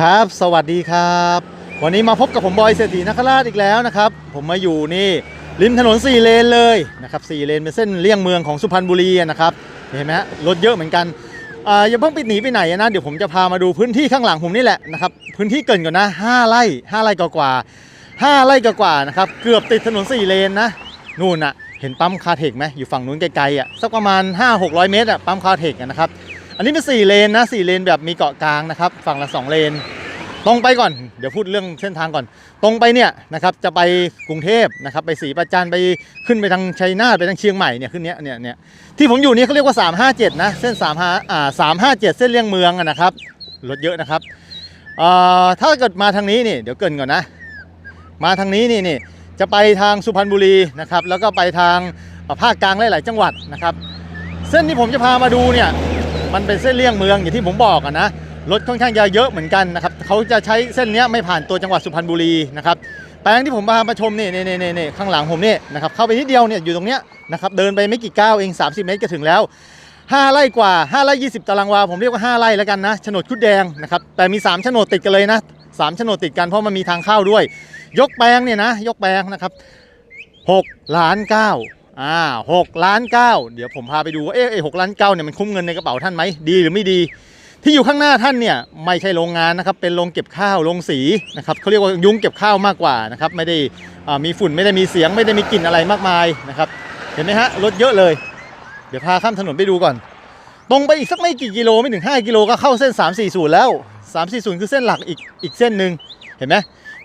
ครับ สวัสดีครับ วันนี้มาพบกับผมบอยเศรษฐีนคราชอีกแล้วนะครับ ผมมาอยู่นี่ริมถนน 4 เลนเลยนะครับ4เลนเป็นเส้นเลี่ยงเมืองของสุพรรณบุรีนะครับเห็นไหมฮะรถเยอะเหมือนกันอ่าอย่าเพิ่งปิดหนีไปไหนนะเดี๋ยวผมจะพามาดูพื้นที่ข้างหลังผมนี่แหละนะครับพื้นที่เกินก่อนนะ5ไร่5ไร่กว่าๆ5ไร่กว่าๆนะครับ เกือบติดถนน 4 เลนนะนู่นน่ะเห็นปั๊มคาเทคไหมอยู่ฝั่งนู้นไกลๆอะสักประมาณ 5-600 เมตรอะปั๊มคาเทคอะนะครับ อันนี้เป็น4เลนนะ4เลนแบบมีเกาะกลางนะครับ ฝั่งละ 2 เลน ตรงไปก่อน เดี๋ยวพูดเรื่องเส้นทางก่อน ตรงไปเนี่ยนะครับจะไปกรุงเทพนะครับไปศรีประจันไปขึ้นไปทางชัยนาทไปทางเชียงใหม่เนี่ยขึ้นเนี้ยเนี่ยเนี่ยที่ผมอยู่นี่เขาเรียกว่า 357 นะเส้น3 5อ่า357 เส้นเลี่ยงเมืองอะนะครับรถเยอะนะครับเอ่อถ้าเกิดมาทางนี้นี่เดี๋ยวเกินก่อนนะ มาทางนี้นี่นี่จะไปทางสุพรรณบุรีนะครับแล้วก็ไปทางภาคกลางหลาย ๆ จังหวัดนะครับ เส้นที่ผมจะพามาดูเนี่ย มันเป็นเส้นเลี่ยงเมืองอย่างที่ผมบอกอะนะรถค่อนข้างจะเยอะเหมือนกันนะครับเขาจะใช้เส้นนี้ไม่ผ่านตัวจังหวัดสุพรรณบุรีนะครับแปลงที่ผมพามาชมนี่นี่นี่นี่นี่ข้างหลังผมนี่นะครับเข้าไปนิดเดียวเนี่ยอยู่ตรงเนี้ยนะครับเดินไปไม่กี่ก้าวเอง 30 เมตรก็ถึงแล้ว 5ไร่กว่า 5ไร่20 ตารางวา ผมเรียกว่า 5ไร่แล้วกันนะโฉนดคุดแดงนะครับแต่มี3โฉนดติดกันเลยนะ3โฉนดติดกันเพราะมันมีทางเข้าด้วย ยกแปลงเนี่ยนะยกแปลงนะครับ6ล้าน9 อ่า6ล้าน9เดี๋ยวผมพาไปดูว่าเอ๊ะไอ้6ล้าน9เนี่ยมันคุ้มเงินในกระเป๋าท่านไหมดีหรือไม่ดี ที่อยู่ข้างหน้าท่านเนี่ยไม่ใช่โรงงานนะครับเป็นโรงเก็บข้าวโรงสีนะครับเขาเรียกว่ายุ้งเก็บข้าวมากกว่านะครับไม่ได้อ่ามีฝุ่นไม่ได้มีเสียงไม่ได้มีกลิ่นอะไรมากมายนะครับเห็นไหมฮะรถเยอะเลย เดี๋ยวพาข้ามถนนไปดูก่อน ตรงไปอีกสักไม่กี่กิโลไม่ถึง 5 กิโลก็เข้าเส้น 340 แล้ว 340 คือเส้นหลักอีกอีกเส้นหนึ่งเห็นไหม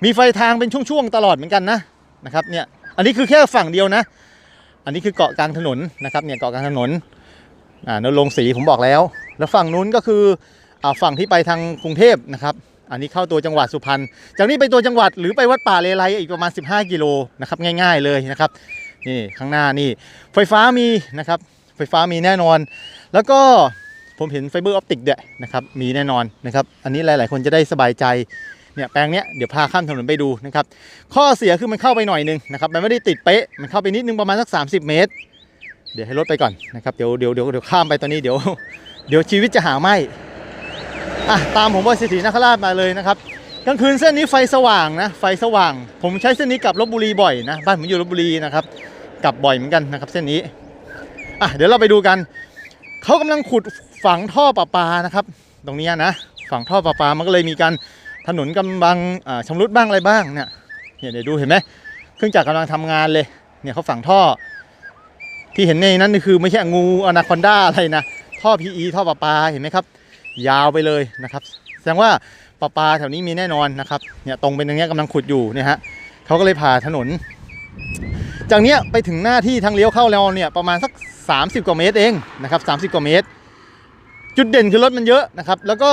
มีไฟทางเป็นช่วงๆตลอดเหมือนกันนะนะครับเนี่ยอันนี้คือแค่ฝั่งเดียวนะ อันนี้คือเกาะกลางถนนนะครับเนี่ยเกาะกลางถนนอ่านนลงสีผมบอกแล้ว แล้วฝั่งนู้นก็คืออ่าฝั่งที่ไปทางกรุงเทพนะครับอันนี้เข้าตัวจังหวัดสุพรรณจากนี้ไปตัวจังหวัดหรือไปวัดป่าเลไลอีกประมาณ 15 กิโลนะครับง่าย ๆเลยนะครับนี่ข้างหน้านี่ไฟฟ้ามีนะครับไฟฟ้ามีแน่นอน แล้วก็ผมเห็นไฟเบอร์ออปติกด้วยนะครับมีแน่นอนนะครับอันนี้หลายๆ คนจะได้สบายใจ เนี่ยแปลงเนี้ยเดี๋ยวพาข้ามถนนไปดูนะครับข้อเสียคือมันเข้าไปหน่อยนึงนะครับมันไม่ได้ติดเป๊ะมันเข้าไปนิดนึงประมาณสัก 30 เมตร เดี๋ยวให้รถไปก่อนนะครับเดี๋ยวเดี๋ยวเดี๋ยวเดี๋ยวข้ามไปตอนนี้เดี๋ยวเดี๋ยวชีวิตจะหาไหมอะตามผมว่าสิทธินคราชมาเลยนะครับกลางคืนเส้นนี้ไฟสว่างนะไฟสว่าง ผมใช้เส้นนี้กลับลบบุรีบ่อยนะบ้านผมอยู่ลบบุรีนะครับกลับบ่อยเหมือนกันนะครับเส้นนี้อะเดี๋ยวเราไปดูกันเขากำลังขุดฝังท่อประปานะครับ ตรงนี้นะฝังท่อประปามันก็เลยมีการ ถนนกำลังชำรุดบ้างอะไรบ้างเนี่ยเนี่ยเดี๋ยวดูเห็นไหมเครื่องจักรกำลังทำงานเลยเนี่ยเขาฝังท่อ ที่เห็นในนั้นนี่คือไม่ใช่งูอนาคอนด้าอะไรนะท่อ PE ท่อประปาเห็นไหมครับ ยาวไปเลยนะครับแสดงว่าประปาแถวนี้มีแน่นอนนะครับเนี่ยตรงเป็นอย่างเงี้ยกำลังขุดอยู่เนี่ยฮะเขาก็เลยผ่าถนน จากเนี้ยไปถึงหน้าที่ทางเลี้ยวเข้าแล้วเนี่ยประมาณสัก 30 กว่าเมตรเองนะครับ30 กว่าเมตร จุดเด่นคือรถมันเยอะนะครับ แล้วก็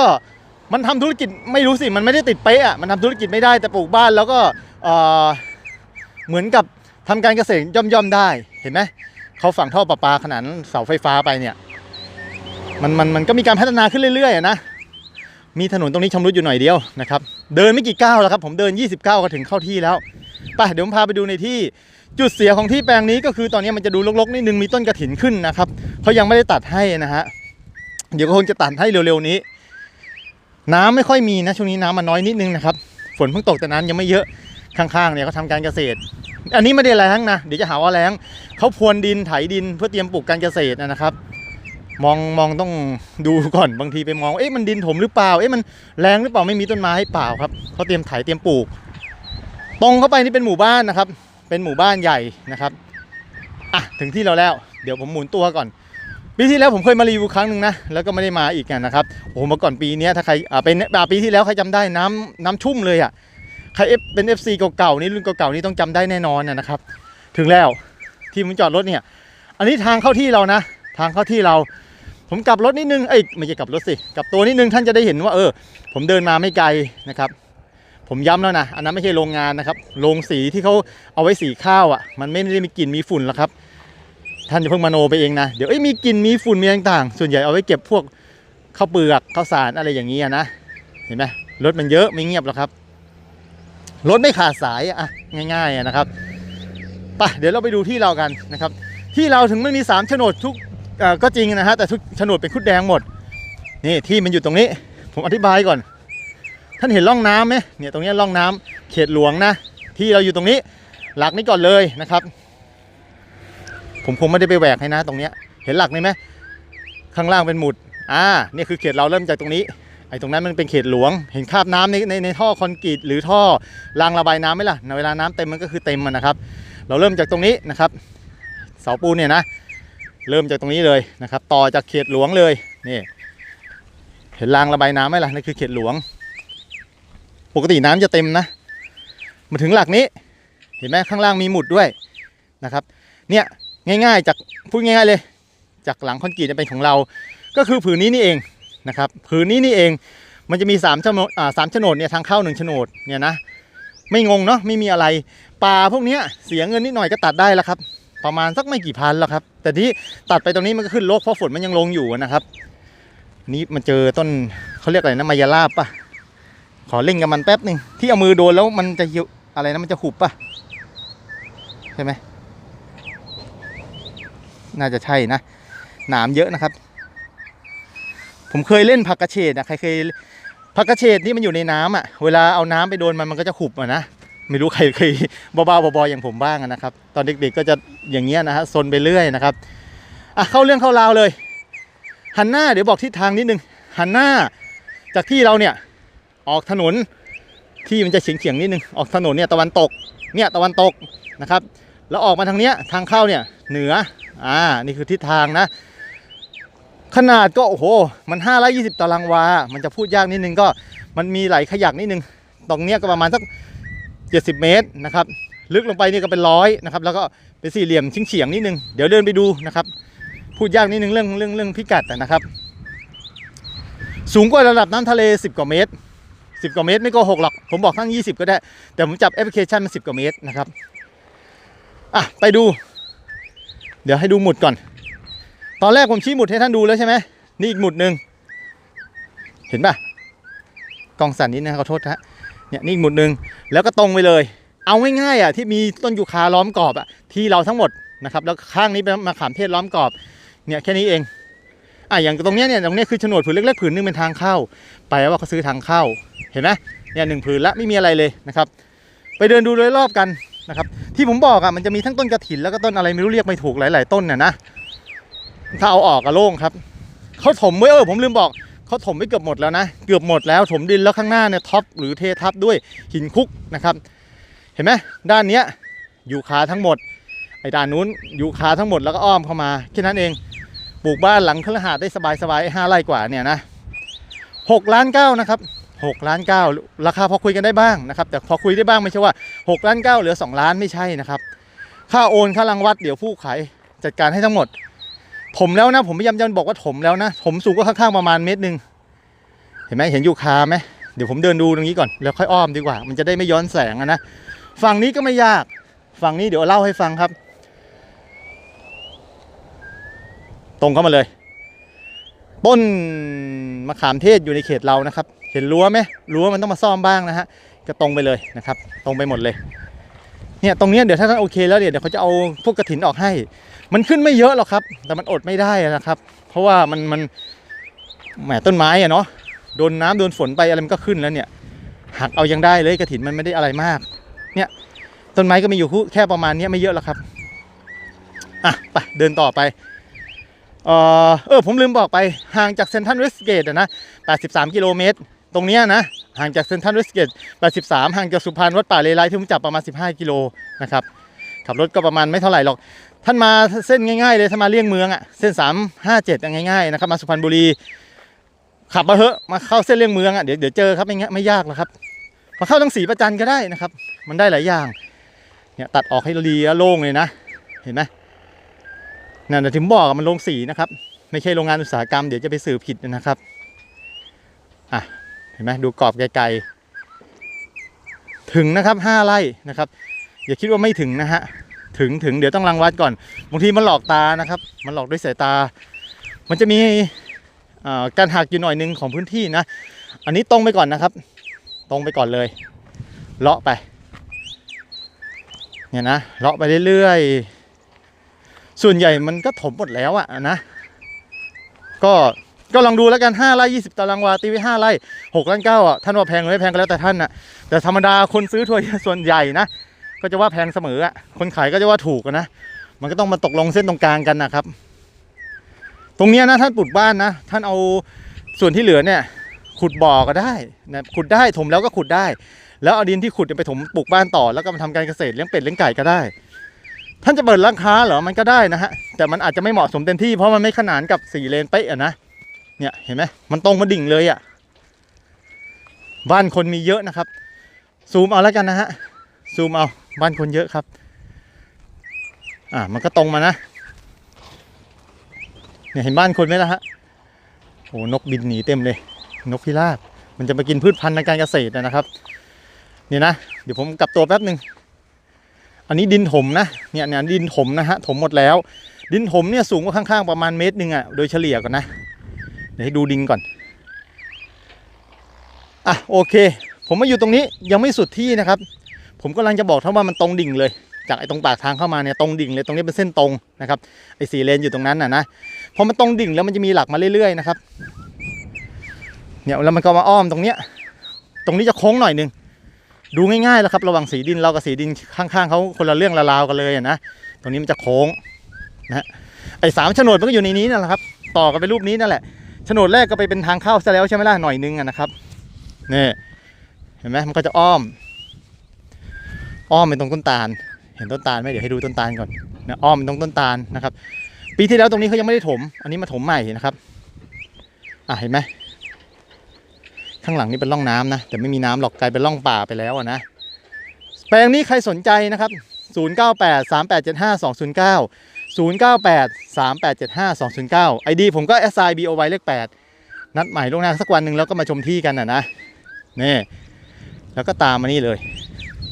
มันทำธุรกิจไม่รู้สิ มันไม่ได้ติดเป๊ะอะมันทำธุรกิจไม่ได้แต่ปลูกบ้านแล้วก็เออเหมือนกับทำการเกษตรย่อมๆได้ เห็นไหมเขาฝังท่อประปาขนาดเสาไฟฟ้าไปเนี่ย มันมันมันก็มีการพัฒนาขึ้นเรื่อยๆนะ มีถนนตรงนี้ชำรุดอยู่หน่อยเดียวนะครับ เดินไม่กี่ก้าวแล้วครับผมเดิน 29 ก็ถึงเข้าที่แล้วไปเดี๋ยวผมพาไปดูในที่จุดเสียของที่แปลงนี้ก็คือตอนนี้มันจะดูรกๆนิดนึงมีต้นกระถินขึ้นนะครับเขายังไม่ได้ตัดให้นะฮะเดี๋ยวก็คงจะตัดให้เร็วๆนี้ น้ำไม่ค่อยมีนะช่วงนี้น้ำมันน้อยนิดนึงนะครับฝนเพิ่งตกแต่น้ำยังไม่เยอะข้างๆเนี่ยเขาทำการเกษตร อันนี้ไม่ได้แรงนะเดี๋ยวจะหาว่าแรงเขาพรวนดินไถดินเพื่อเตรียมปลูกการเกษตรนะครับมองมองต้องดูก่อนบางทีไปมองเอ๊ะมันดินถมหรือเปล่าเอ๊ะมันแรงหรือเปล่าไม่มีต้นไม้เปล่าครับเขาเตรียมไถเตรียมปลูก ตรงเข้าไปนี่เป็นหมู่บ้านนะครับ เป็นหมู่บ้านใหญ่นะครับอะถึงที่เราแล้ว เดี๋ยวผมหมุนตัวก่อน ปีที่แล้วผมเคยมารีวิวครั้งหนึ่งนะแล้วก็ไม่ได้มาอีกนะครับโอ้โหเมื่อก่อนปีนี้ถ้าใครอ่าเป็นอ่าปีที่แล้วใครจำได้น้ำน้ำชุ่มเลยอะใคร F เป็น FC เก่าๆนี่รุ่นเก่าๆนี่ต้องจำได้แน่นอนนะนะครับ ถึงแล้วที่ผมจอดรถเนี่ย อันนี้ทางเข้าที่เรานะ ทางเข้าที่เรา ผมกลับรถนิดนึงเอ้ยไม่ใช่กลับรถสิกลับตัวนิดนึงท่านจะได้เห็นว่า เออ ผมเดินมาไม่ไกลนะครับ ผมย้ำแล้วนะอันนั้นไม่ใช่โรงงานนะครับโรงสีที่เขาเอาไว้สีข้าวอะ มันไม่ได้มีกลิ่นมีฝุ่นหรอกครับ ท่านจะเพิ่งมโนไปเองนะ เดี๋ยวมีกลิ่นมีฝุ่นมีต่างๆ ส่วนใหญ่เอาไว้เก็บพวกข้าวเปลือกข้าวสารอะไรอย่างนี้นะ เห็นไหมรถมันเยอะไม่เงียบหรอกครับ รถไม่ขาดสายอะง่ายๆนะครับไปเดี๋ยวเราไปดูที่เรากันนะครับ ที่เราถึงไมันมี3โฉนดทุกก็จริงนะฮะแต่ทุกโฉนดเป็นคุดแดงหมด นี่ที่มันอยู่ตรงนี้ ผมอธิบายก่อน ท่านเห็นร่องน้ำไหมเนี่ยตรงนี้ร่องน้ำเขตหลวงนะ ที่เราอยู่ตรงนี้ หลักนี้ก่อนเลยนะครับ ผมคงไม่ได้ไปแหวกให้นะ ตรงเนี้ยเห็นหลักนี้ไหมข้างล่างเป็นหมุดอ่าเนี่ยคือเขตเราเริ่มจากตรงนี้ไอ้ตรงนั้นมันเป็นเขตหลวง เห็นคราบน้ำในในในท่อคอนกรีตหรือท่อรางระบายน้ำไหมล่ะในเวลาน้ำเต็มมันก็คือเต็มอะนะครับ เราเริ่มจากตรงนี้นะครับ เสาปูนเนี่ยนะ เริ่มจากตรงนี้เลยนะครับ ต่อจากเขตหลวงเลยนี่เห็นรางระบายน้ำไหมล่ะนั่นคือเขตหลวง ปกติน้ำจะเต็มนะมาถึงหลักนี้ เห็นไหมข้างล่างมีหมุดด้วยนะครับ เนี่ย ง่ายๆจากพูดง่ายๆเลย จากหลังคอนกรีตจะเป็นของเรา ก็คือผืนนี้นี่เองนะครับผืนนี้นี่เองมันจะมี3ามโฉนดอ่าสามโฉนดเนี่ยทางเข้าหนึ่งโฉนดเนี่ยนะไม่งงเนาะไม่มีอะไรป่าพวกเนี้ยเสียเงินนิดหน่อยก็ตัดได้แล้วครับ ประมาณสักไม่กี่พันแล้วครับ แต่ที่ตัดไปตรงนี้มันก็ขึ้นโลกเพราะฝนมันยังลงอยู่นะครับนี่มันเจอต้นเขาเรียกอะไรนะมายาลาบปะขอเล่นกับมันแป๊บหนึ่งที่เอามือโดนแล้วมันจะอะไรนะมันจะหุบปะใช่ไหม น่าจะใช่นะหนามเยอะนะครับ ผมเคยเล่นผักกระเฉดนะใครเคยผักกระเฉดที่มันอยู่ในน้ำอะ เวลาเอาน้ำไปโดนมันมันก็จะขุบอะนะไม่รู้ใครเคยบ้าๆบอๆอย่างผมบ้างนะครับ ตอนเด็กๆก็จะอย่างเงี้ยนะฮะซนไปเรื่อยนะครับอะเข้าเรื่องเข้าราวเลย หันหน้าเดี๋ยวบอกทิศทางนิดนึงหันหน้าจากที่เราเนี่ยออกถนนที่มันจะเฉียงๆนิดนึงออกถนนเนี่ยตะวันตกเนี่ยตะวันตกนะครับ แล้วออกมาทางเนี้ยทางเข้าเนี่ยเหนือ อ่า นี่คือทิศทางนะ ขนาดก็โอ้โห มัน520ตารางวา มันจะพูดยากนิดนึงก็ มันมีไหลขยักนิดนึง ตรงเนี้ยก็ประมาณสัก 70 เมตรนะครับ ลึกลงไปนี่ก็เป็นร้อยนะครับ แล้วก็เป็นสี่เหลี่ยมเฉียงนิดนึง เดี๋ยวเดินไปดูนะครับ พูดยากนิดนึงเรื่องเรื่องเรื่องพิกัดนะครับ สูงกว่าระดับน้ำทะเล 10 กว่าเมตร 10 กว่าเมตรไม่ก็หกหรอก ผมบอกทั้ง 20 ก็ได้ แต่ผมจับแอปพลิเคชันมัน10 กว่าเมตรนะครับ อะ ไปดู เดี๋ยวให้ดูหมุดก่อน ตอนแรกผมชี้หมุดให้ท่านดูแล้วใช่ไหมนี่อีกหมุดหนึ่งเห็นปะกลองสั่นนิดนะขอโทษนะเนี่ยนี่อีกหมุดหนึ่งแล้วก็ตรงไปเลย เอาง่ายๆอะที่มีต้นยูคาล้อมกรอบอะที่เราทั้งหมดนะครับแล้วข้างนี้เป็นมะขามเทศล้อมกรอบเนี่ยแค่นี้เองอะอย่างตรงเนี้ยเนี่ยตรงเนี้ยคือโฉนดผืนเล็กๆผืนหนึงเป็นทางเข้า ไปว่าเขาซื้อทางเข้าเห็นไหมเนี่ยหนึ่งผืนละไม่มีอะไรเลยนะครับ ไปเดินดูโดยรอบกัน นะครับที่ผมบอกอะมันจะมีทั้งต้นกระถินแล้วก็ต้นอะไรไม่รู้เรียกไม่ถูกหลาย ๆ ต้นน่ะนะถ้าเอาออกอะโล่งครับเขาถมไว้เออผมลืมบอกเขาถมไว้เกือบหมดแล้วนะเกือบหมดแล้วถมดินแล้วข้างหน้าเนี่ยท็อปหรือเททับด้วยหินคุกนะครับ เห็นไหมด้านเนี้ยยูคาทั้งหมดไอ้ด้านนู้นยูคาทั้งหมดแล้วก็อ้อมเข้ามาแค่นั้นเองปลูกบ้านหลังคฤหาได้สบายๆห้าไร่กว่าเนี่ยนะหกล้านเก้านะครับ หกล้านเก้าราคาพอคุยกันได้บ้างนะครับ แต่พอคุยได้บ้างไม่ใช่ว่าหกล้านเก้าเหลือสองล้านไม่ใช่นะครับ ค่าโอนค่ารังวัดเดี๋ยวผู้ขายจัดการให้ทั้งหมดถมแล้วนะ ผมพยายามจะบอกว่าถมแล้วนะถมสูงก็ข้างๆประมาณเมตรหนึ่งเห็นไหมเห็นยูคาไหมเดี๋ยวผมเดินดูตรงนี้ก่อนแล้วค่อยอ้อมดีกว่า มันจะได้ไม่ย้อนแสงนะฝั่งนี้ก็ไม่ยากฝั่งนี้เดี๋ยวเล่าให้ฟังครับ ตรงเข้ามาเลย ต้นมะขามเทศอยู่ในเขตเรานะครับ เห็นรั้วไหมรั้วมันต้องมาซ่อมบ้างนะฮะก็ตรงไปเลยนะครับ ตรงไปหมดเลยเนี่ยตรงนี้เดี๋ยวถ้าท่านโอเคแล้วเดี๋ยวเขาจะเอาพวกกระถินออกให้ มันขึ้นไม่เยอะหรอกครับ แต่มันอดไม่ได้นะครับ เพราะว่ามันมันแหมต้นไม้อะเนาะโดนน้ำโดนฝนไปอะไรมันก็ขึ้นแล้วเนี่ยหักเอายังได้เลยกระถินมันไม่ได้อะไรมาก เนี่ยต้นไม้ก็มีอยู่แค่ประมาณนี้ไม่เยอะหรอกครับอะไปเดินต่อไปเออเออผมลืมบอกไปห่างจากเซนทัลเวสเกตนะ 83 กิโลเมตร ตรงนี้นะห่างจากเซนทรัลเวสเกต83 ห่างจากสุพรรณวัดป่าเลไลที่ผมจับประมาณ 15 กิโลนะครับขับรถก็ประมาณไม่เท่าไหร่หรอก ท่านมาเส้นง่ายๆเลยถ้ามาเลี่ยงเมืองอะเส้น 357ง่ายๆนะครับมาสุพรรณบุรีขับมาเหอะมาเข้าเส้นเลี่ยงเมืองอะเดี๋ยวเดี๋ยวเจอครับไม่ง่ายไม่ยากหรอกครับมาเข้าทั้งสีประจันก็ได้นะครับ มันได้หลายอย่างเนี่ยตัดออกให้ดีแล้วโล่งเลยนะ เห็นไหมนั่นนะถึงบอกมันโรงสีนะครับ ไม่ใช่โรงงานอุตสาหกรรมเดี๋ยวจะไปสื่อผิดนะครับอะ ห็นไหมดูกรอบไกลๆถึงนะครับห้าไร่นะครับ อย่าคิดว่าไม่ถึงนะฮะถึงถึงเดี๋ยวต้องรังวัดก่อนบางทีมันหลอกตานะครับ มันหลอกด้วยสายตา มันจะมีการหักอยู่หน่อยหนึงของพื้นที่นะ อันนี้ตรงไปก่อนนะครับ ตรงไปก่อนเลยเลาะไปเนี่ยนะเลาะไปเรื่อยๆ ส่วนใหญ่มันก็ถมหมดแล้วอะนะ ก็ ก็ลองดูแล้วกัน5ไร่20 ตารางวาตีไว้5ไร่6ล้านเก้าอะท่านว่าแพงหรือไม่แพงก็แล้วแต่ท่านน่ะแต่ธรรมดาคนซื้อทัวร์ส่วนใหญ่นะก็จะว่าแพงเสมออะคนขายก็จะว่าถูกนะมันก็ต้องมาตกลงเส้นตรงกลางกันนะครับ ตรงเนี้ยนะท่านปลูกบ้านนะท่านเอาส่วนที่เหลือเนี่ย ขุดบ่อก็ได้นะขุดได้ถมแล้วก็ขุดได้ แล้วเอาดินที่ขุดไปถมปลูกบ้านต่อแล้วก็มาทำการเกษตรเลี้ยงเป็ดเลี้ยงไก่ก็ได้ ท่านจะเปิดร้านค้าเหรอมันก็ได้นะฮะแต่มันอาจจะไม่เหมาะสมเต็มที่เพราะมันไม่ขนานกับสี่เลนเป๊ะนะ เนี่ยเห็นไหมมันตรงมาดิ่งเลยอะบ้านคนมีเยอะนะครับ ซูมเอาแล้วกันนะฮะ ซูมเอาบ้านคนเยอะครับ อ่ามันก็ตรงมานะ เนี่ยเห็นบ้านคนไหมล่ะฮะโอ้นกบินหนีเต็มเลย นกพิราบ มันจะมากินพืชพันธุ์ทางการเกษตรนะครับ เนี่ยนะ เดี๋ยวผมกลับตัวแป๊บหนึ่งอันนี้ดินถมนะ เนี่ยเนี่ยดินถมนะฮะ ถมหมดแล้ว ดินถมเนี่ยสูงกว่าข้างๆประมาณเมตรหนึ่งอะ โดยเฉลี่ยก่อนนะ เดี๋ยวให้ดูดินก่อน อะโอเค ผมมาอยู่ตรงนี้ยังไม่สุดที่นะครับ ผมกำลังจะบอกท่านว่ามันตรงดิ่งเลย จากไอ้ตรงปากทางเข้ามาเนี่ยตรงดิ่งเลยตรงนี้เป็นเส้นตรงนะครับไอ้สี่เลนอยู่ตรงนั้นน่ะนะพอมันตรงดิ่งแล้วมันจะมีหลักมาเรื่อยๆนะครับเนี่ยแล้วมันก็มาอ้อมตรงเนี้ย ตรงนี้จะโค้งหน่อยนึงดูง่ายๆแล้วครับระหว่างสีดินเรากับสีดินข้างๆเขาคนละเรื่องละราวกันเลยนะตรงนี้มันจะโค้งนะไอ้สามโฉนดมันก็อยู่ในนี้นั่นแหละครับ ต่อกันเป็นรูปนี้นั่นแหละ ฉนดแรกก็ไปเป็นทางเข้าซะแล้วใช่ไหมล่ะหน่อยนึงนะครับนี่เห็นไหมมันก็จะอ้อม อ้อมไปตรงต้นตาล เห็นต้นตาลไหมเดี๋ยวให้ดูต้นตาลก่อนนะอ้อมไปตรงต้นตาลนะครับ ปีที่แล้วตรงนี้เขายังไม่ได้ถม อันนี้มาถมใหม่นะครับอะเห็นไหมข้างหลังนี่เป็นร่องน้ำนะแต่ไม่มีน้ำหรอกกลายเป็นร่องป่าไปแล้วนะแปลงนี้ใครสนใจนะครับ 098 3875 209 098 3875 209 ID ผมก็ SI BOY เลข8นัดใหม่ล่วงหน้าสักวันหนึ่งแล้วก็มาชมที่กันนะนะนี่แล้วก็ตามมานี่เลย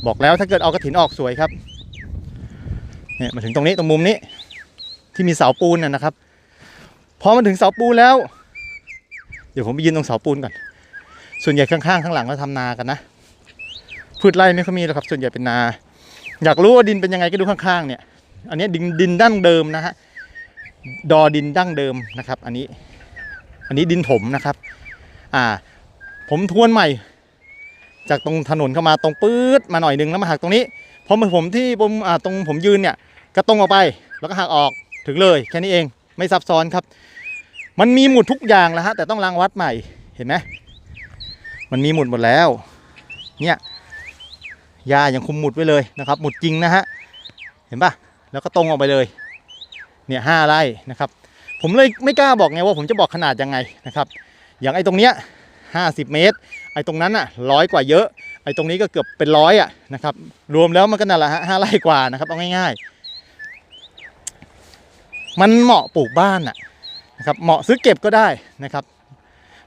บอกแล้วถ้าเกิดเอากระถินออกสวยครับเนี่ยมาถึงตรงนี้ตรงมุมนี้ที่มีเสาปูนนะครับพอมาถึงเสาปูนแล้ว เดี๋ยวผมไปยืนตรงเสาปูนก่อน ส่วนใหญ่ข้างๆข้างหลังก็ทำนากันนะพืชไร่ไม่ค่อยมีหรอกครับส่วนใหญ่เป็นนา อยากรู้ว่าดินเป็นยังไงก็ดูข้างๆเนี่ย อันนี้ดินดินดั้งเดิมนะฮะดอดินดั้งเดิมนะครับ อันนี้ อันนี้ดินถมนะครับ อ่า ผมทวนใหม่ จากตรงถนนเข้ามาตรงปื๊ดมาหน่อยนึงแล้วมาหักตรงนี้พอมาผมที่ผมอ่าตรงผมยืนเนี่ยก็ตรงออกไปแล้วก็หักออกถึงเลยแค่นี้เองไม่ซับซ้อนครับ มันมีหมุดทุกอย่างแล้วฮะแต่ต้องรางวัดใหม่เห็นไหมมันมีหมุดหมดแล้ว เนี่ยยายังคุมหมุดไว้เลยนะครับ หมุดจริงนะฮะ เห็นปะ แล้วก็ตรงออกไปเลยเนี่ยห้าไร่นะครับ ผมเลยไม่กล้าบอกไงว่าผมจะบอกขนาดยังไงนะครับ อย่างไอ้ตรงเนี้ยห้าสิบเมตร ไอ้ตรงนั้นอะร้อยกว่าเยอะ ไอ้ตรงนี้ก็เกือบเป็นร้อยอะนะครับ รวมแล้วมันก็นั่นแหละฮะห้าไร่กว่านะครับเอาง่ายๆ มันเหมาะปลูกบ้านอะนะครับ เหมาะซื้อเก็บก็ได้นะครับ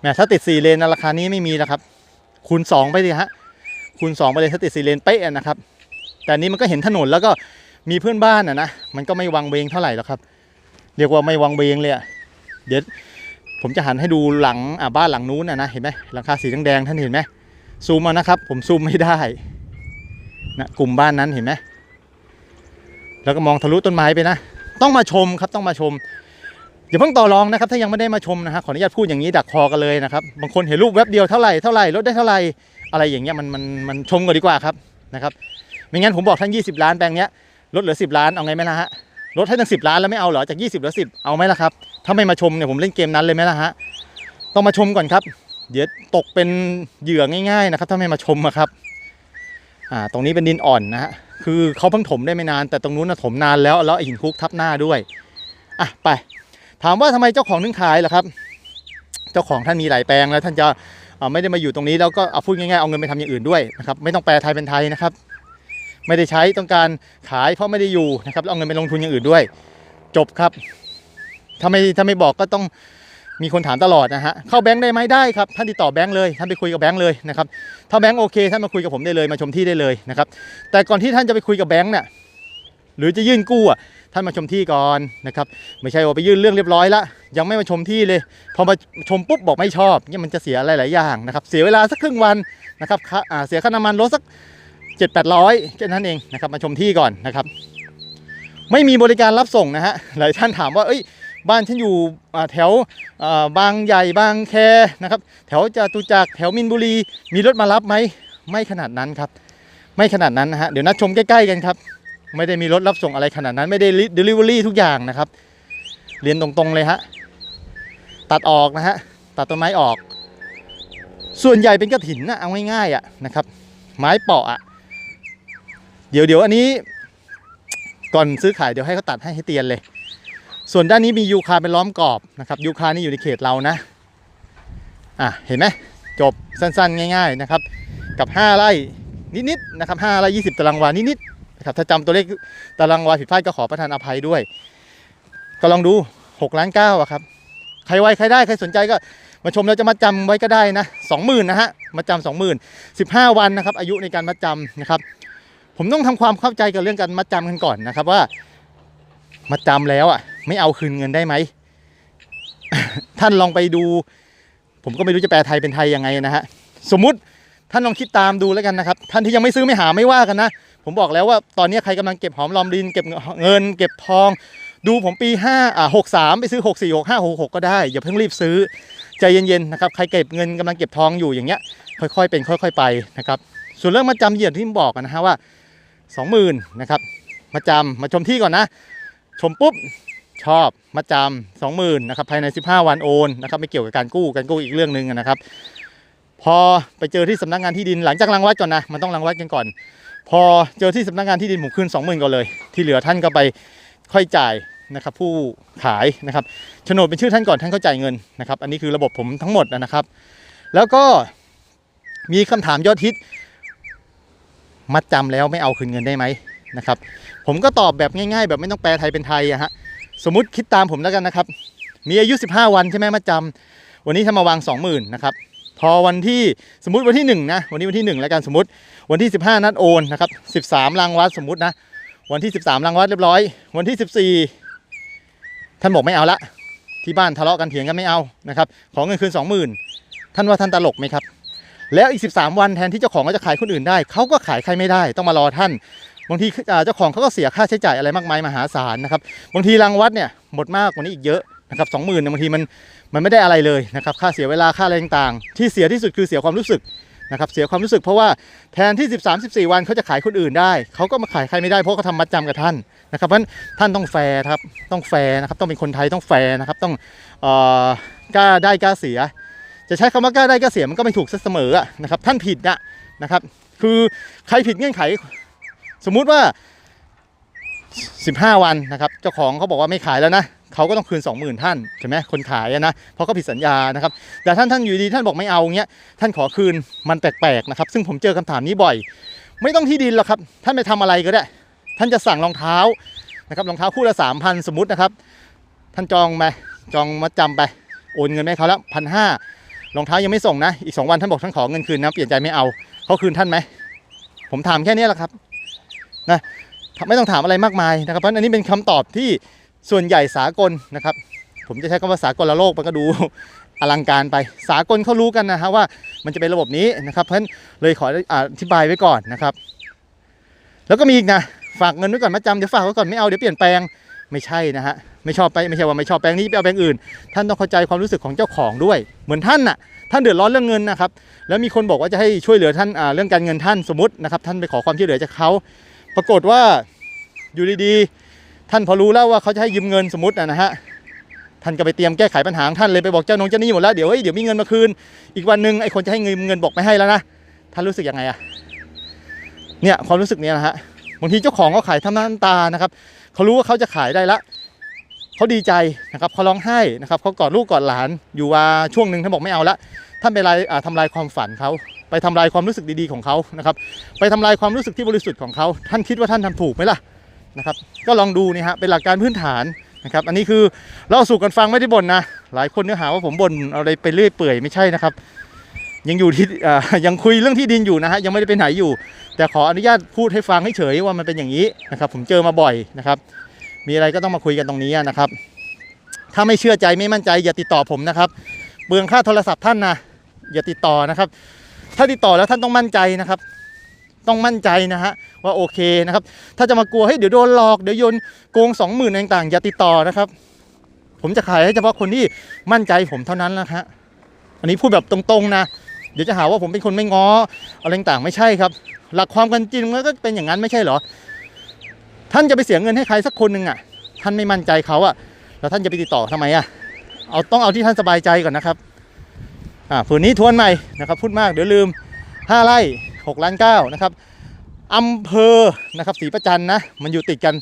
แหมถ้าติด4เลนนะราคานี้ไม่มีแล้วครับ คูณ2ไปดิฮะ คูณ2ไปเลยถ้าติด4เลนเป๊ะนะครับ แต่นี้มันก็เห็นถนนแล้วก็ มีเพื่อนบ้านอะนะมันก็ไม่วังเวงเท่าไหร่หรอกครับ เรียกว่าไม่วังเวงเลยอะเดี๋ยวผมจะหันให้ดูหลังอะบ้านหลังนู้นอะนะเห็นไหมหลังคาสีแดงๆท่านเห็นไหมซูมมานะครับ ผมซูมไม่ได้นะกลุ่มบ้านนั้นเห็นไหมแล้วก็มองทะลุต้นไม้ไปนะ ต้องมาชมครับต้องมาชมอย่าเพิ่งต่อรองนะครับถ้ายังไม่ได้มาชมนะฮะขออนุญาตพูดอย่างนี้ดักคอกันเลยนะครับบางคนเห็นรูปแวบเดียวเท่าไหร่เท่าไหร่ลดได้เท่าไหร่อะไรอย่างเงี้ยมันมันมันชมกันดีกว่าครับนะครับไม่งั้นผมบอกท่าน20 ล้านแปลงเนี้ย ลดเหลือ 10 ล้านเอาไงไหมล่ะฮะลดให้ตั้ง10ล้านแล้วไม่เอาเหรอจาก 20เหลือ10 เอาไหมล่ะครับถ้าไม่มาชมเนี่ยผมเล่นเกมนั้นเลยไหมล่ะฮะต้องมาชมก่อนครับ เดี๋ยวตกเป็นเหยื่อง่าย ๆนะครับ ถ้าไม่มาชมอะครับอ่าตรงนี้เป็นดินอ่อนนะฮะคือเขาเพิ่งถมได้ไม่นาน แต่ตรงนู้นนะถมนานแล้วแล้วหินคลุกทับหน้าด้วยอะไป ถามว่าทำไมเจ้าของถึงขายล่ะครับ เจ้าของท่านมีหลายแปลงแล้วท่านจะเออไม่ได้มาอยู่ตรงนี้แล้วก็เอาพูดง่ายๆเอาเงินไปทำอย่างอื่นด้วยนะครับไม่ต้องแปลไทยเป็นไทยนะครับ ไม่ได้ใช้ต้องการขายเพราะไม่ได้อยู่นะครับแล้วเอาเงินไปลงทุนอย่างอื่นด้วย จบครับ ถ้าไม่ถ้าไม่บอกก็ต้องมีคนถามตลอดนะฮะเข้าแบงค์ได้ไหมได้ครับท่านติดต่อแบงค์เลยท่านไปคุยกับแบงค์เลยนะครับถ้าแบงค์โอเคท่านมาคุยกับผมได้เลยมาชมที่ได้เลยนะครับแต่ก่อนที่ท่านจะไปคุยกับแบงค์เนี่ยหรือจะยื่นกู้อะท่านมาชมที่ก่อนนะครับไม่ใช่ว่าไปยื่นเรื่องเรียบร้อยละยังไม่มาชมที่เลย พอมาชมปุ๊บบอกไม่ชอบเนี่ยมันจะเสียหลายๆอย่างนะครับเสียเวลาสักครึ่งวันนะครับค่าเสียค่าน้ำมันรถสัก เจ็ดแปดร้อยแค่นั้นเองนะครับมาชมที่ก่อนนะครับ ไม่มีบริการรับส่งนะฮะหลายท่านถามว่าเอ้ยบ้านฉันอยู่แถวบางใหญ่บางแคนะครับ แถวจตุจักรแถวมินบุรี มีรถมารับไหมไม่ขนาดนั้นครับ ไม่ขนาดนั้นนะฮะเดี๋ยวนัดชมใกล้ๆกันครับ ไม่ได้มีรถรับส่งอะไรขนาดนั้นไม่ได้เดลิเวอรี่ทุกอย่างนะครับ เรียนตรงๆเลยฮะตัดออกนะฮะตัดต้นไม้ออก ส่วนใหญ่เป็นกระถินนะเอาง่ายๆอะนะครับ ไม้เปาะอะ เดี๋ยวเดี๋ยวอันนี้ ก่อนซื้อขายเดี๋ยวให้เขาตัดให้ให้เตียนเลย ส่วนด้านนี้มียูคาเป็นล้อมกรอบนะครับยูคานี่อยู่ในเขตเรานะอะเห็นไหมจบสั้นๆ ง่าย ๆนะครับ กับ 5 ไร่นิดๆนะครับ5ไร่20 ตารางวานิดๆนะครับถ้าจำตัวเลขตารางวาผิดพลาดก็ขอประทานอภัยด้วย ก็ลองดู 6 ล้าน9อะครับใครไวใครได้ใครสนใจก็มาชมแล้วจะมาจำไว้ก็ได้นะ20,000นะฮะมาจำ20,000 15วันนะครับ อายุในการมาจำนะครับ ผมต้องทำความเข้าใจกับเรื่องการมัดจำกันก่อนนะครับว่ามัดจำแล้วอะ ไม่เอาคืนเงินได้ไหม ท่านลองไปดู ผมก็ไม่รู้จะแปลไทยเป็นไทยยังไงนะฮะสมมุติท่านลองคิดตามดูแล้วกันนะครับ ท่านที่ยังไม่ซื้อไม่หาไม่ว่ากันนะ ผมบอกแล้วว่าตอนนี้ใครกำลังเก็บหอมรอมรินเก็บเงิน เก็บทอง ดูผมปี5อ่า63 ไปซื้อ 64 65 66 ก็ได้ อย่าเพิ่งรีบซื้อ ใจเย็นๆนะครับ ใครเก็บเงินกำลังเก็บทองอยู่อย่างเงี้ย ค่อยๆเป็นค่อย ๆ ไปนะครับ ส่วนเรื่องมัดจำเหยียดที่ผมบอกนะฮะว่า สองหมื่นะครับมาจำมาชมที่ก่อนนะ ชมปุ๊บชอบมาจำสองหมื่นะครับภายใน 15 วันโอนนะครับไม่เกี่ยวกับการกู้การกู้อีกเรื่องหนึ่งนะครับ พอไปเจอที่สำนักงานที่ดินหลังจากรังวัดก่อนนะมันต้องรังวัดกันก่อน พอเจอที่สำนักงานที่ดินผมคืน20,000ก่อนเลย ที่เหลือท่านก็ไปค่อยจ่ายนะครับผู้ขายนะครับโฉนดเป็นชื่อท่านก่อนท่านเข้าจ่ายเงินนะครับ อันนี้คือระบบผมทั้งหมดนะครับ แล้วก็มีคำถามยอดฮิต มัดจำแล้วไม่เอาคืนเงินได้ไหมนะครับ ผมก็ตอบแบบง่าย ๆ แบบไม่ต้องแปลไทยเป็นไทยอะฮะสมมติคิดตามผมแล้วกันนะครับ มีอายุ 15 วันใช่ไหมมัดจำวันนี้ถ้ามาวาง 20,000นะครับพอวันที่สมมติวันที่1นะวันนี้วันที่ 1 แล้วกันสมมติวันที่ 15 นัดโอนนะครับ13รางวัดสมมตินะวันที่ 13รางวัดเรียบร้อย วันที่ 14 ท่านบอกไม่เอาละที่บ้านทะเลาะกันเถียงกันไม่เอานะครับ ขอเงินคืน 20,000 ท่านว่าท่านตลกไหมครับ แล้วอีก 13 วันแทนที่เจ้าของก็จะขายคนอื่นได้ เขาก็ขายใครไม่ได้ต้องมารอท่าน บางทีเจ้าของเขาก็เสียค่าใช้จ่ายอะไรมากมายมหาศาลนะครับบางทีรางวัดเนี่ยหมดมากกว่านี้อีกเยอะนะครับสองหมื่นบางทีมันมันไม่ได้อะไรเลยนะครับค่าเสียเวลาค่าอะไรต่างๆ ที่เสียที่สุดคือเสียความรู้สึกนะครับเสียความรู้สึกเพราะว่าแทนที่ 13 14 วันเขาจะขายคนอื่นได้ เขาก็มาขายใครไม่ได้เพราะเขาทำมัดจำกับท่านนะครับเพราะฉะนั้นท่านต้องแฟร์ครับต้องแฟร์นะครับต้องเป็นคนไทยต้องแฟร์นะครับต้องเออกล้าได้กล้าเสีย จะใช้คำว่ากล้าได้กล้เสียมันก็ไม่ถูกเสมอนะครับ ท่านผิดอะนะครับ คือใครผิดเงื่อนไข สมมุติว่า 15 วันนะครับ เจ้าของเขาบอกว่าไม่ขายแล้วนะเขาก็ต้องคืน 20,000 ท่านใช่ไหมคนขายนะเพราะเขาผิดสัญญานะครับ แต่ท่านท่านอยู่ดีท่านบอกไม่เอาเงี้ยท่านขอคืนมันแปลกๆนะครับ ซึ่งผมเจอคำถามนี้บ่อย ไม่ต้องที่ดินหรอกครับ ท่านไปทำอะไรก็ได้ ท่านจะสั่งรองเท้านะครับรองเท้าคู่ละ3,000 สมมตินะครับ ท่านจองไปจองมาจำไปโอนเงินไปให้เขาแล้วพันห้า รองเท้ายังไม่ส่งนะ อีก 2 วันท่านบอกท่านขอเงินคืนนะ เปลี่ยนใจไม่เอาเขาคืนท่านไหม ผมถามแค่นี้แหละครับนะไม่ต้องถามอะไรมากมายนะครับเพราะอันนี้เป็นคำตอบที่ส่วนใหญ่สากลนะครับ ผมจะใช้คำว่าสากลละโลกมันก็ดูอลังการไป สากลเขารู้กันนะฮะว่ามันจะเป็นระบบนี้นะครับ เพราะฉะนั้นเลยขออธิบายไว้ก่อนนะครับ แล้วก็มีอีกนะ ฝากเงินไว้ก่อนมาจำเดี๋ยวฝากไว้ก่อนไม่เอาเดี๋ยวเปลี่ยนแปลงไม่ใช่นะฮะ ไม่ชอบไปไม่ใช่ว่าไม่ชอบแปลงนี้ไปเอาแปลงอื่น ท่านต้องเข้าใจความรู้สึกของเจ้าของด้วย เหมือนท่านน่ะท่านเดือดร้อนเรื่องเงินนะครับแล้วมีคนบอกว่าจะให้ช่วยเหลือท่านเรื่องการเงินท่านสมมตินะครับท่านไปขอความช่วยเหลือจากเขาปรากฏว่าอยู่ดีๆ ท่านพอรู้แล้วว่าเขาจะให้ยืมเงินสมมตินะฮะท่านก็ไปเตรียมแก้ไขปัญหาท่านเลยไปบอกเจ้านงเจ้านี้หมดแล้วเดี๋ยวเฮ้ยเดี๋ยวมีเงินมาคืน อีกวันหนึ่งไอ้คนจะให้เงินเงินบอกไม่ให้แล้วนะท่านรู้สึกยังไงอะเนี่ยความรู้สึกเนี้ยนะฮะบางทีเจ้าของเขาขายทำน้าน้ำตานะครับเขารู้ว่าเขาจะขายได้ละ เขาดีใจนะครับเขาร้องไห้นะครับเขากอดลูกกอดหลานอยู่ว่าช่วงหนึ่งท่านบอกไม่เอาละท่านไปลายอ่ทำลายความฝันเขาไปทำลายความรู้สึกดีๆของเขานะครับ ไปทำลายความรู้สึกที่บริสุทธิ์ของเขา ท่านคิดว่าท่านทำถูกไหมล่ะนะครับ ก็ลองดูนี่ฮะ เป็นหลักการพื้นฐานนะครับ อันนี้คือเล่าสู่กันฟังไม่ได้บ่นนะ หลายคนเนื้อหาว่าผมบ่นอะไรไปเรื่อยเปื่อยไม่ใช่นะครับ ยังอยู่ที่ยังคุยเรื่องที่ดินอยู่นะฮะ ยังไม่ได้ไปไหนอยู่ แต่ขออนุญาตพูดให้ฟังให้เฉยว่ามันเป็นอย่างนี้นะครับ ผมเจอมาบ่อยนะครับ มีอะไรก็ต้องมาคุยกันตรงนี้นะครับ ถ้าไม่เชื่อใจไม่มั่นใจ อย่าติดต่อผมนะครับ เบืองค่าโทรศัพท์ท่านนะอย่าติดต่อนะครับ ถ้าติดต่อแล้วท่านต้องมั่นใจนะครับ ต้องมั่นใจนะฮะว่าโอเคนะครับ ถ้าจะมากลัวให้เดี๋ยวโดนหลอกเดี๋ยวโยนโกงสองหมื่นต่างๆ อย่าติดต่อนะครับ ผมจะขายให้เฉพาะคนที่มั่นใจผมเท่านั้นนะฮะอันนี้พูดแบบตรงๆนะเดี๋ยวจะหาว่าผมเป็นคนไม่ง้ออะไรต่างๆไม่ใช่ครับ หลักความกันจริงมันก็เป็นอย่างนั้นไม่ใช่เหรอ ท่านจะไปเสียเงินให้ใครสักคนหนึ่งอะ ท่านไม่มั่นใจเขาอะ แล้วท่านจะไปติดต่อทำไมอะ เอาต้องเอาที่ท่านสบายใจก่อนนะครับ อ่าผืนนี้ทวนใหม่นะครับ พูดมากเดี๋ยวลืม5ไร่6ล้าน9นะครับอำเภอนะครับศรีประจันนะ มันอยู่ติดกัน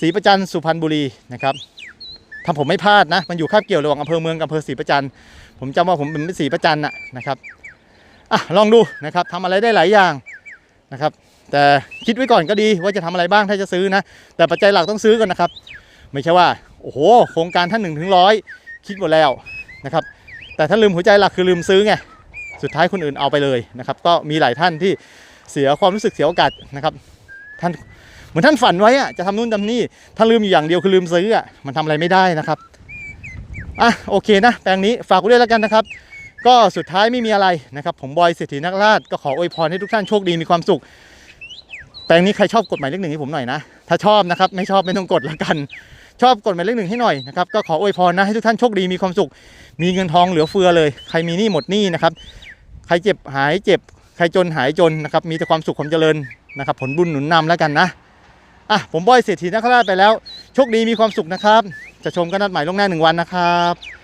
ศรีประจันสุพรรณบุรีนะครับถ้าผมไม่พลาดนะ มันอยู่คาบเกี่ยวระหว่างอำเภอเมืองกับอำเภอศรีประจัน ผมจำว่าผมเป็นศรีประจันน่ะนะครับ อะลองดูนะครับทำอะไรได้หลายอย่างนะครับ แต่คิดไว้ก่อนก็ดีว่าจะทำอะไรบ้างถ้าจะซื้อนะ แต่ปัจจัยหลักต้องซื้อก่อนนะครับ ไม่ใช่ว่าโอ้โหโครงการท่านหนึ่งถึงร้อยคิดหมดแล้วนะครับ แต่ถ้าลืมหัวใจหลักคือลืมซื้อไงสุดท้ายคนอื่นเอาไปเลยนะครับ ก็มีหลายท่านที่เสียความรู้สึกเสียโอกาสนะครับท่านเหมือนท่านฝันไว้อะจะทำนู่นทำนี่ถ้าลืมอยู่อย่างเดียวคือลืมซื้ออะมันทำอะไรไม่ได้นะครับอะโอเคนะแปลงนี้ฝากไว้ด้วยแล้วกันนะครับ ก็สุดท้ายไม่มีอะไรนะครับ ผมบอยเศรษฐีนักราชก็ขออวยพรให้ทุกท่านโชคดีมีความสุข แปลงนี้ใครชอบกฎหมายเลขหนึ่งให้ผมหน่อยนะ ถ้าชอบนะครับไม่ชอบไม่ต้องกดละกัน ชอบกฎหมายเลขหนึ่งให้หน่อยนะครับก็ขออวยพรนะให้ทุกท่านโชคดีมีความสุข มีเงินทองเหลือเฟือเลย ใครมีหนี้หมดหนี้นะครับใครเจ็บหายเจ็บใครจนหายจนนะครับมีแต่ความสุขความเจริญนะครับผลบุญหนุนนำแล้วกันนะอะผมบอยเศรษฐีนักราชไปแล้ว โชคดีมีความสุขนะครับ จะชมกันนัดหมายล่วงหน้าหนึ่งวันนะครับ